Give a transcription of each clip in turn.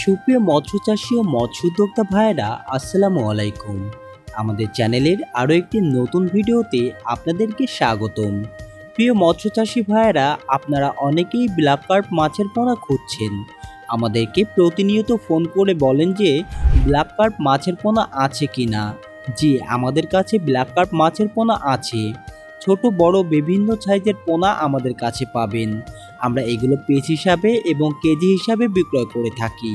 সুপ্রিয় মৎস্য চাষী ও মৎস্য উদ্যোক্তা ভাইয়েরা, আসসালামু আলাইকুম। আমাদের চ্যানেলের আরও একটি নতুন ভিডিওতে আপনাদেরকে স্বাগতম। প্রিয় মৎস্য চাষী ভাইয়েরা, আপনারা অনেকেই ব্ল্যাক কার্প মাছের পোনা খুঁজছেন। আমাদেরকে প্রতিনিয়ত ফোন করে বলেন যে ব্ল্যাক কার্প মাছের পোনা আছে কি না জি, আমাদের কাছে ব্ল্যাক কার্প মাছের পোনা আছে। ছোট, বড়, বিভিন্ন সাইজের পোনা আমাদের কাছে পাবেন। আমরা এগুলো পিস হিসাবে এবং কেজি হিসাবে বিক্রয় করে থাকি।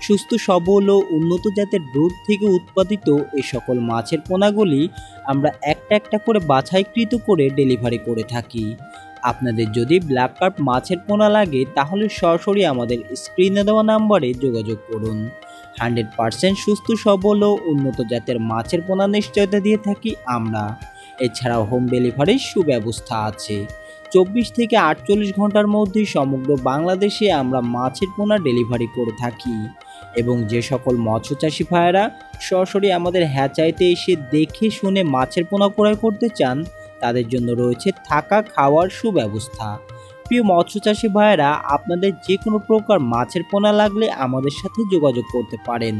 সুস্থ, সবল ও উন্নত জাতের দুধ থেকে উৎপাদিত এই সকল মাছের পোনাগুলি আমরা একটা একটা করে বাছাইকৃত করে ডেলিভারি করে থাকি। আপনাদের যদি ব্ল্যাক কার্প মাছের পোনা লাগে, তাহলে সরাসরি আমাদের স্ক্রিনে দেওয়া নাম্বারে যোগাযোগ করুন। হান্ড্রেড পারসেন্ট সুস্থ, সবল ও উন্নত জাতের মাছের পোনা নিশ্চয়তা দিয়ে থাকি আমরা। এছাড়াও হোম ডেলিভারির সুব্যবস্থা আছে। চব্বিশ থেকে আটচল্লিশ ঘণ্টার মধ্যে সমগ্র বাংলাদেশে আমরা মাছের পোনা ডেলিভারি করে থাকি। এবং যে সকল মৎস্য চাষি ভাইয়েরা সরাসরি আমাদের হ্যাচাইতে এসে দেখে শুনে মাছের পোনা ক্রয় করতে চান, তাদের জন্য রয়েছে থাকা খাওয়ার সুব্যবস্থা। প্রিয় মৎস্য চাষি ভাইয়েরা, আপনাদের যে কোনো প্রকার মাছের পোনা লাগলে আমাদের সাথে যোগাযোগ করতে পারেন।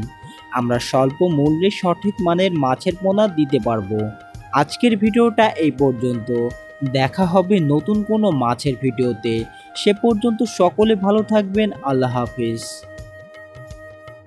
আমরা স্বল্প মূল্যে সঠিক মানের মাছের পোনা দিতে পারব। আজকের ভিডিওটা এই পর্যন্ত। দেখা হবে নতুন কোনো মাছের ভিডিওতে। সে পর্যন্ত সকলে ভালো থাকবেন। আল্লাহ হাফিজ।